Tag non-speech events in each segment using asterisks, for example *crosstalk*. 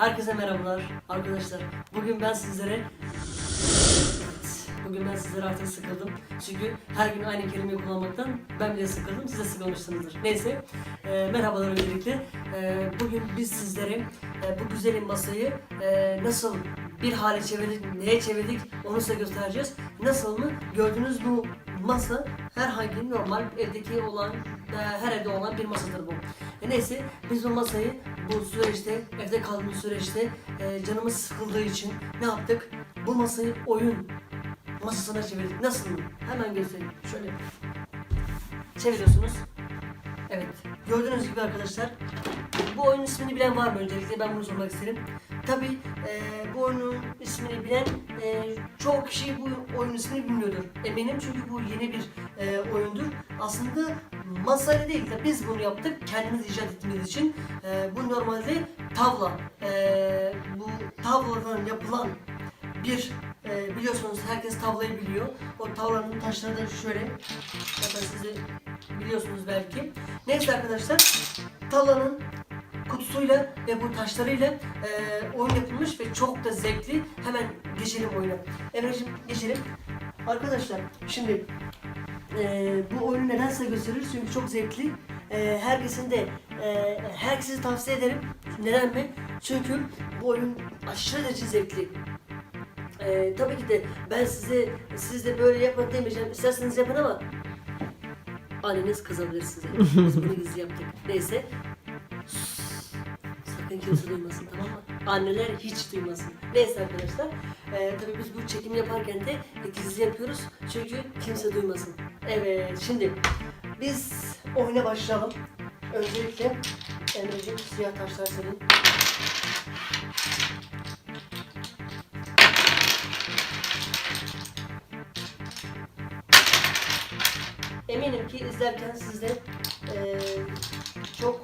Herkese merhabalar arkadaşlar. Bugün ben sizlere Bugün ben sizlere artık sıkıldım. Çünkü her gün aynı kelimeyi kullanmaktan ben bile sıkıldım. Siz de sıkılmışsınızdır. Neyse. e, merhabalar öncelikle. E, bugün biz sizlere e, bu güzelim masayı e, nasıl bir hale çevirdik, neye çevirdik onu size göstereceğiz. Nasıl mı? Gördüğünüz bu masa herhangi normal evdeki olan, e, her evde olan bir masadır bu. E, neyse biz bu masayı bu süreçte, evde kaldığımız süreçte e, canımız sıkıldığı için ne yaptık? Bu masayı oyun masasına çevirdik. Nasıl mı? Hemen göstereyim. Şöyle çeviriyorsunuz. Evet. Gördüğünüz gibi arkadaşlar bu oyunun ismini bilen var mı öncelikle ben bunu sormak isterim. Tabi bu oyunun ismini bilen e, çoğu kişi bu oyunun ismini bilmiyordur. Eminim çünkü bu yeni bir e, oyundur. Aslında masayla değil de biz bunu yaptık kendimiz icat ettiğimiz için. E, bu normalde tavla. E, bu tavladan yapılan bir e, biliyorsunuz herkes tavlayı biliyor. O tavlanın taşları da şöyle. Zaten siz biliyorsunuz belki. Neyse arkadaşlar tavlanın kutusuyla ve bu taşlarıyla e, oyun yapılmış ve çok da zevkli. Hemen geçelim oyuna. Emre'ciğim geçelim. Arkadaşlar şimdi e, bu oyunu neden size gösterir? Çünkü çok zevkli. E, herkesin de e, herkese tavsiye ederim. Neden mi? Çünkü bu oyun aşırı derece zevkli. Ee, tabii ki de ben size siz de böyle yapın demeyeceğim. İsterseniz yapın ama anneniz kızabilir size. Biz bunu gizli yaptık. Neyse. Kimse duymasın tamam mı? Anneler hiç duymasın. Neyse arkadaşlar. Ee, tabii biz bu çekim yaparken de gizli yapıyoruz. Çünkü kimse duymasın. Evet şimdi biz oyuna başlayalım. Öncelikle Emre'ciğim siyah taşlar senin. Eminim ki izlerken siz de eee, çok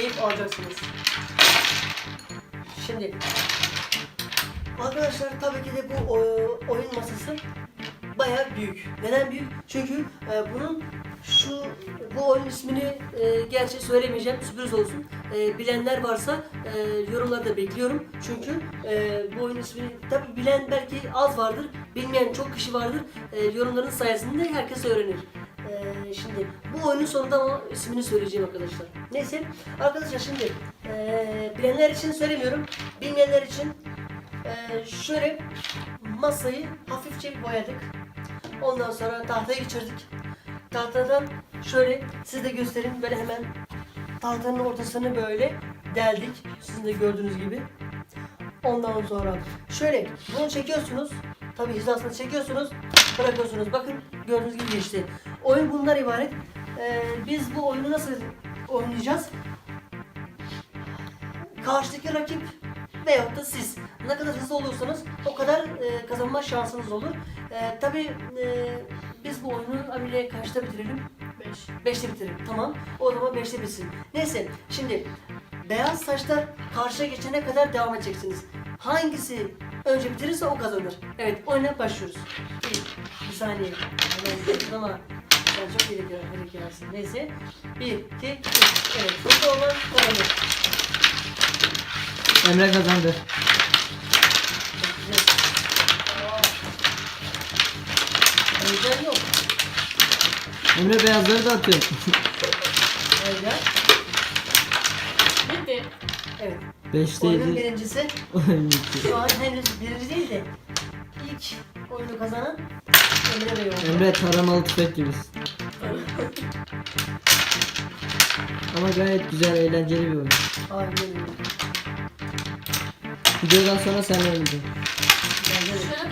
keyif alacaksınız. Şimdi arkadaşlar tabii ki de bu o- oyun masası bayağı büyük. Neden büyük? Çünkü e, bunun şu bu oyun ismini e, gerçi söylemeyeceğim sürpriz olsun. E, bilenler varsa e, yorumlarda bekliyorum. Çünkü e, bu oyun ismini tabi bilen belki az vardır, bilmeyen çok kişi vardır. E, yorumların sayesinde herkes öğrenir. E, şimdi bu oyunun sonunda ama ismini söyleyeceğim arkadaşlar. Neyse arkadaşlar şimdi e, bilenler için söylemiyorum. Bilmeyenler için e, şöyle masayı hafifçe boyadık. Ondan sonra tahtaya geçirdik. Tahtadan şöyle size de göstereyim. Böyle hemen tahtanın ortasını böyle deldik. Sizin de gördüğünüz gibi. Ondan sonra şöyle bunu çekiyorsunuz. Tabi hizasını çekiyorsunuz. Bırakıyorsunuz. Bakın gördüğünüz gibi geçti. Oyun bundan ibaret. Ee, biz bu oyunu nasıl oynayacağız? Karşıdaki rakip veyahut da siz ne kadar hızlı olursanız o kadar e, kazanma şansınız olur. E, Tabi biz bu oyunu Amile kaçta bitirelim? 5. 5'te bitirelim. Tamam. O zaman 5'te bitsin. Neyse şimdi beyaz saçlar karşıya geçene kadar devam edeceksiniz. Hangisi önce bitirirse o kazanır. Evet oyuna başlıyoruz. Bir, bir saniye. Hemen ama sen çok iyi hareket Neyse. Bir, iki, üç. Evet. Hızlı olan kazanır. Emre kazandı. Heyecan yok. Emre beyazları da atıyor. Heyecan. Bitti. Evet. Oyunun Beşteydi. birincisi Oyun bitti. şu an henüz birinci değil de ilk oyunu kazanan Emre Bey oldu. Emre taramalı tüfek gibisin. Ama gayet güzel, eğlenceli bir oyun. Aynen öyle. Videodan sonra sen. Bence de.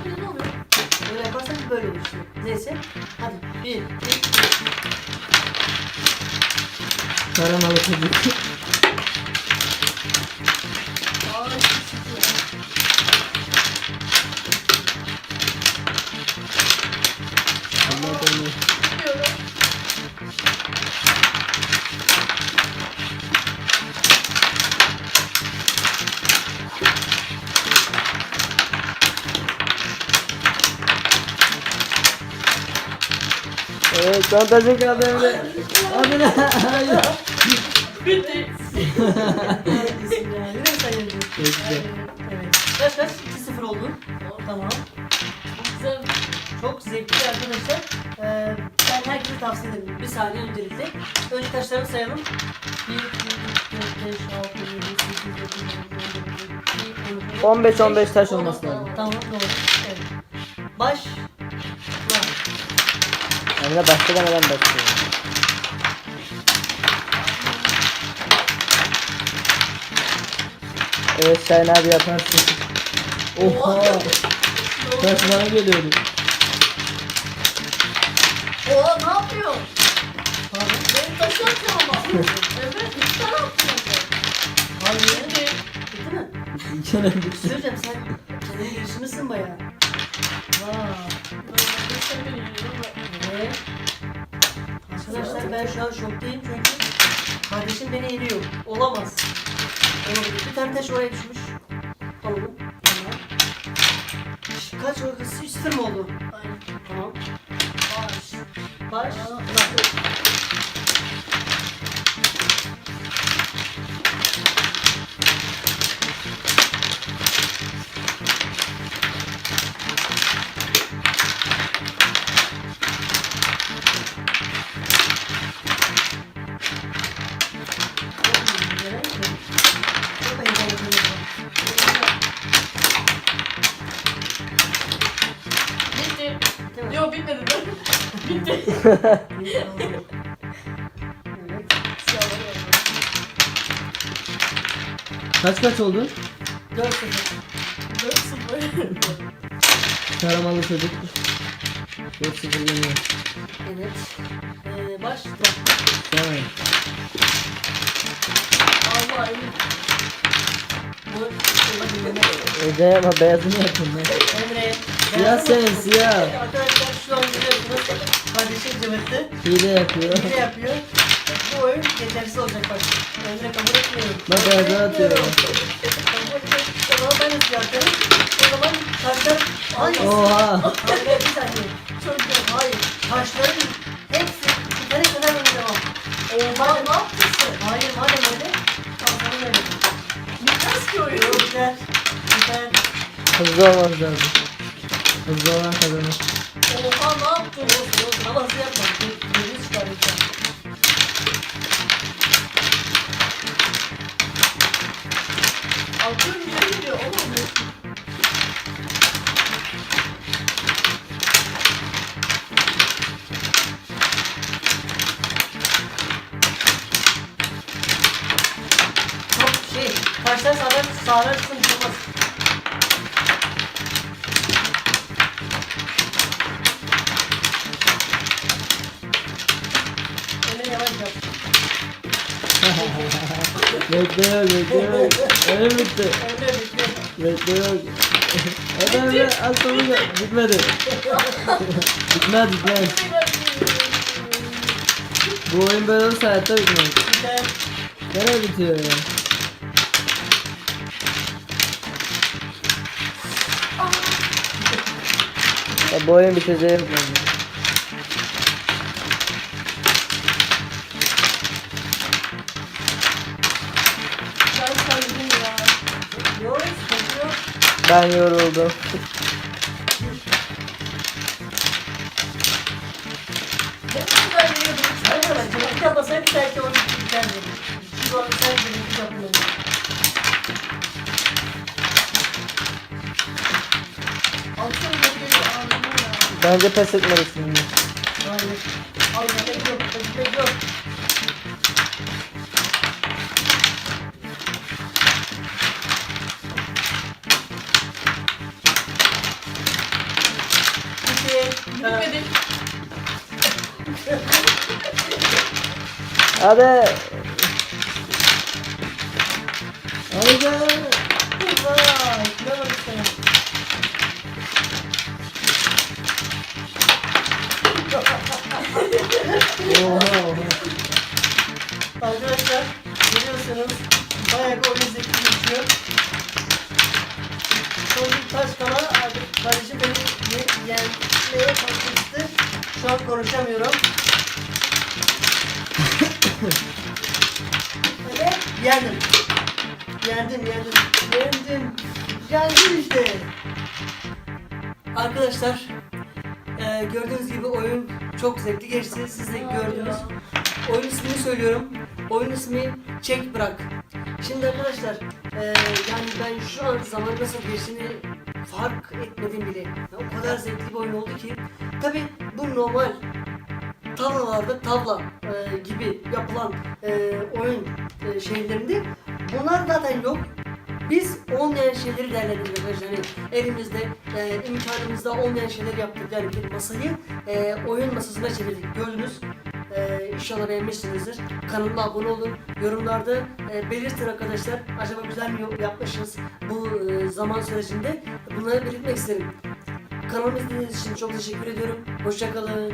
Şöyle ne oluyor? Böyle yaparsan böyle olur işte. Neyse. Hadi. Bir, iki, Taramalı tüfek. Evet, çantacı kaldı Emre. Hadi lan. Hayır. Bitti. Çok güzel. Evet. Kaç kaç? 2-0 oldu. Tamam. Güzel. Çok zevkli arkadaşlar. Ee, ben herkese tavsiye ederim. Bir saniye öncelikle. Önce taşlarını sayalım. 1, 2, 3, 4, 5, 6, 7, 8, 9, 10, 11, 12, 15-15 taş olması lazım. Tamam doğru. Evet. Baş. Lan. Emre başladan neden başlıyor? Evet Şahin abi yaparsın. Oha! Taş bana geliyordu. Oha ne yapıyor? Benim taşı atıyor ama. evet bir tane atıyor. Hayır. Bitti. Mi? Şey söyleyeceğim sen kendine gelişmişsin bayağı. Evet. Arkadaşlar ben şu an şoktayım çünkü kardeşim beni yeniyor. Olamaz. Olabilir. Bir tane taş oraya düşmüş. Alalım. Kaç? 3 mı oldu? Aynen. Tamam. Baş. Baş. Aa. *laughs* Kaç kaç oldu? 4 0. Dört sıfır. Taramalı çocuk. 4-0 yeniyor. Evet. Ee, başla. Tamam. Allah Ece ama beyazını yapın lan. Emre. Siyah senin siyah. Arkadaşlar şu an görüyorsunuz. Kardeşim cıvıttı. Hile yapıyor. Ne yapıyor? Bu oyun yetersiz olacak bak. Emre kabul etmiyorum. Bak beyazını atıyor. Zaman ben siyah atarım. O zaman taşlar... Hayır. Oha. Hayır bir saniye. Güzel. Hayır. Taşların Oha ne yaptın sen? Hayır madem öyle. Tamam sana öyle. Bitmez ki oyun. Yok biter. Biter. Hızlı olmamız lazım. Hızlı olan kazanır. Oha ne yaptın? Olsun olsun ama hızlı yapma. Gözünü çıkar lütfen. Aklım bile gidiyor oğlum. Sıkıntı olmaz. Emre yavaş yap. Bekle bekle. Öyle bitti. Bekle. Hadi Emre az sonra bitmedi. bitmez bitmez. Bu oyun böyle olursa hayatta bitmez. Nereye bitiyor ya? Ya bu oyun biteceği yok bence. Ben yoruldum. Hayır ama cıvık yapmasaydı belki onu biterdi. Şu an sen cıvık yapmıyorsun. Bence pes etmelisin. Hayır. Hayır, bekle yok, bekle yok. Bitmedi. Hadi. Haydi. Şu an konuşamıyorum. Evet yendim. Yendim yendim. Yendim. Yendim işte. Arkadaşlar e, gördüğünüz gibi oyun çok zevkli geçti. Siz de gördünüz. Oyun ismini söylüyorum. Oyun ismi Çek Bırak. Şimdi arkadaşlar e, yani ben şu an zaman nasıl geçtiğini fark etmedim bile. O kadar zevkli bir oyun oldu ki. Tabi bu normal tavlalarda tavla e, gibi yapılan e, oyun e, şeylerinde bunlar zaten yok. Biz olmayan şeyleri değerlendirdik arkadaşlar. Hani elimizde, e, imkanımızda olmayan şeyleri yaptık. Yani bir masayı e, oyun masasına çevirdik. Gördünüz. E, inşallah beğenmişsinizdir. Kanalıma abone olun. Yorumlarda e, belirtin arkadaşlar. Acaba güzel mi yapmışız bu e, zaman sürecinde? Bunları belirtmek isterim. Kanalımı izlediğiniz için çok teşekkür ediyorum. Hoşçakalın.